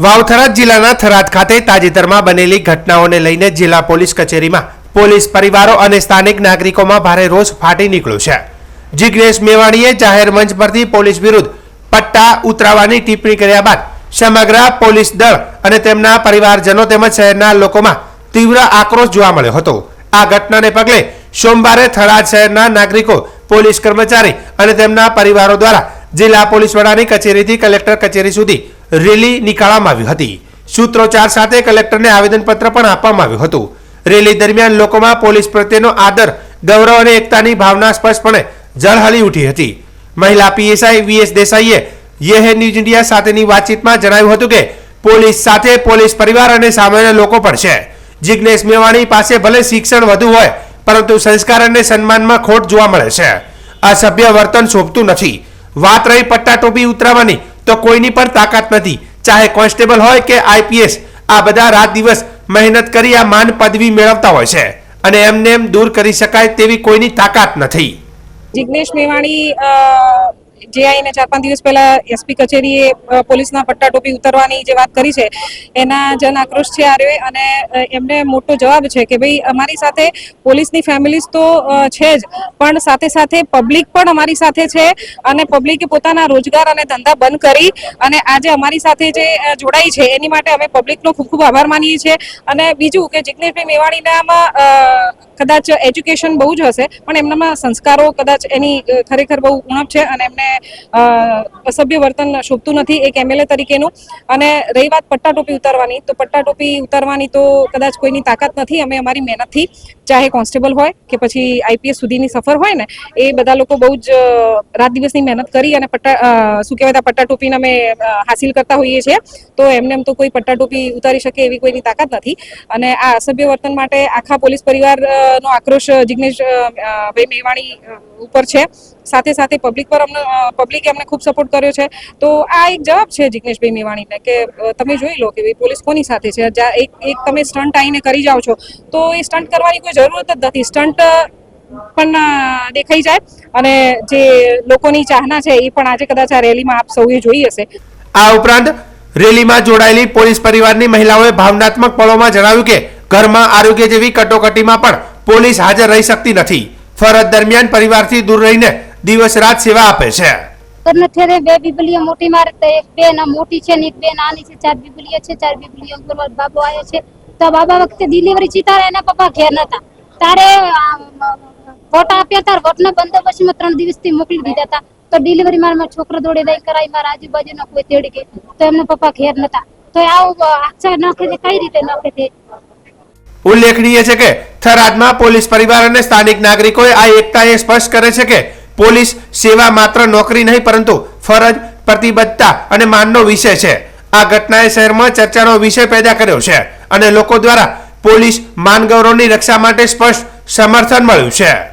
વાવથરા જિલ્લાના થરાદ ખાતે તાજેતરમાં બનેલી ઘટનાઓને લઈને જિલ્લા પોલીસ કચેરીમાં પોલીસ પરિવારો અને સ્થાનિક નાગરિકોમાં ભારે રોષ ફાટી નીકળ્યો છે. જિગ્નેશ મેવાણીએ જાહેર મંચ પરથી પોલીસ વિરુદ્ધ પટ્ટા ઉતરાવાની ટિપ્પણી કર્યા બાદ સમગ્ર પોલીસ દળ અને તેમના પરિવારજનો તેમજ શહેરના લોકોમાં તીવ્ર આક્રોશ જોવા મળ્યો હતો. આ ઘટનાને પગલે સોમવારે થરાદ શહેરના નાગરિકો, પોલીસ કર્મચારી અને તેમના પરિવારો દ્વારા જિલ્લા પોલીસ વડાની કચેરીથી કલેક્ટર કચેરી સુધી રેલી નીકાળવામાં આવી હતી. સૂત્રોચ્ચાર સાથે કલેક્ટરને આવેદનપત્ર પણ આપવામાં આવ્યું હતું. રેલી દરમિયાન લોકોમાં પોલીસ પ્રત્યેનો આદર, ગૌરવ અને એકતાની ભાવના સ્પષ્ટપણે ઝળહળી ઉઠી હતી. મહિલા PSI V S Yeh News India સાથેની વાતચીતમાં જણાવ્યું હતું કે, પોલીસ સાથે પોલીસ પરિવાર અને સામાન્ય લોકો પણ છે. જિગ્નેશ મેવાણી પાસે ભલે શિક્ષણ વધુ હોય, પરંતુ સંસ્કાર અને સન્માનમાં ખોટ જોવા મળે છે. અસભ્ય વર્તન શોભતું નથી. વાત રહી પટ્ટા ટોપી ઉતરાવવાની તો કોઈની પણ તાકાત નથી. ચાહે કોન્સ્ટેબલ હોય કે આઈપીએસ, આ બધા રાત દિવસ મહેનત કરી આ માન પદવી મેળવતા હોય છે અને એમને એમ દૂર કરી શકાય તેવી કોઈની તાકાત નથી. જિગ્નેશ મેવાણી જે આઈને ચાર પાંચ દિવસ પહેલા એસપી કચેરીએ પોલીસના પટ્ટા ટોપી ઉતરવાની જે વાત કરી છે, એના જન આક્રોશ છે આર્યો અને એમને મોટો જવાબ છે કે ભાઈ અમારી સાથે પોલીસની ફેમિલીઝ તો છે જ, પણ સાથે સાથે પબ્લિક પણ અમારી સાથે છે અને પબ્લિકે પોતાના રોજગાર અને ધંધા બંધ કરી અને આજે અમારી સાથે જે જોડાઈ છે, એની માટે અમે પબ્લિકનો ખૂબ ખૂબ આભાર માનીએ છીએ. અને બીજું કે જિગ્નેશભાઈ મેવાણીનામાં કદાચ એજ્યુકેશન બહુ જ હશે, પણ એમનામાં સંસ્કારો કદાચ એની ખરેખર બહુ ઉણપ છે અને એમને અ, અસભ્ય વર્તન શોભતું નથી એક એમએલએ તરીકેનું. અને રહી વાત પટ્ટા ટોપી ઉતારવાની તો પટ્ટા ટોપી ઉતારવાની તો કદાચ કોઈની તાકાત નથી અમે અમારી મહેનતથી ચાહે કોન્સ્ટેબલ હોય કે પછી આઈપીએસ સુધીની સફર હોય ને એ બધા લોકો બહુ જ રાત દિવસની મહેનત કરી અને પટ્ટા શું કહેવાય પટ્ટા ટોપીને અમે હાસિલ કરતા હોઈએ છીએ. તો એમને એમ તો કોઈ પટ્ટા ટોપી ઉતારી શકે એવી કોઈની તાકાત નથી. અને આ અસભ્ય વર્તન માટે આખા પોલીસ પરિવારનો આક્રોશ જિગ્નેશ ભાઈ મેવાણી ઉપર છે. સાથે સાથે પબ્લિક પર અમને પબ્લિકે અમને ખૂબ સપોર્ટ કર્યો છે. તો આ એક જવાબ છે જિગ્નેશભાઈ મેવાણીને કે તમે જોઈ લો કે ભાઈ પોલીસ કોની સાથે છે? એક એક તમે સ્ટન્ટ આવીને કરી જાઓ છો, તો એ સ્ટન્ટ કરવાની કોઈ જરૂરત જ નથી. સ્ટન્ટ પણ દેખાઈ જાય અને જે લોકોની ચાહના છે એ પણ આજે કદાચ આ રેલીમાં આપ સૌએ જોઈ હશે. આ ઉપરાંત રેલીમાં જોડાયેલી પોલીસ પરિવારની મહિલાઓએ ભાવનાત્મક પળોમાં જણાવ્યું કે ઘરમાં આરોગ્ય જેવી કટોકટીમાં પણ પોલીસ હાજર રહી શકતી નથી. ફરજ દરમિયાન પરિવારથી દૂર રહીને દિવસ રાત સેવા આપે છે. કરને બે બીબલીઓ મોટી મારે તો એક બે ના મોટી છે ને એક બે નાની છે. ચાર બીબલીઓ છે ચાર બીબલીઓ બોલો બાબો આવ્યો છે. તો બાબા વખતે ડિલિવરી ચીતારે એના પપ્પા ઘેર નતા. તારે વોટ આપ્યા તાર વોટના બંદોબસ્તમાં ત્રણ દિવસથી મોકલી દીધા હતા. તો ડિલિવરી મારા છોકરો દોડે દઈ કરાવી મારા આજુબાજુના કોઈ તેડી ગઈ તો એમના પપ્પા ઘેર નતા. તો આવું આક્ષા નાખે કઈ રીતે નાખે તે ઉલ્લેખનીય છે કે થરાદમાં પોલીસ પરિવાર અને સ્થાનિક નાગરિકોએ આ એકતાએ સ્પષ્ટ કરે છે કે પોલીસ સેવા માત્ર નોકરી નહીં, પરંતુ ફરજ, પ્રતિબદ્ધતા અને માનનો વિષય છે. આ ઘટનાએ શહેરમાં ચર્ચાનો વિષય પેદા કર્યો છે અને લોકો દ્વારા પોલીસ માનગૌરવની રક્ષા માટે સ્પષ્ટ સમર્થન મળ્યું છે.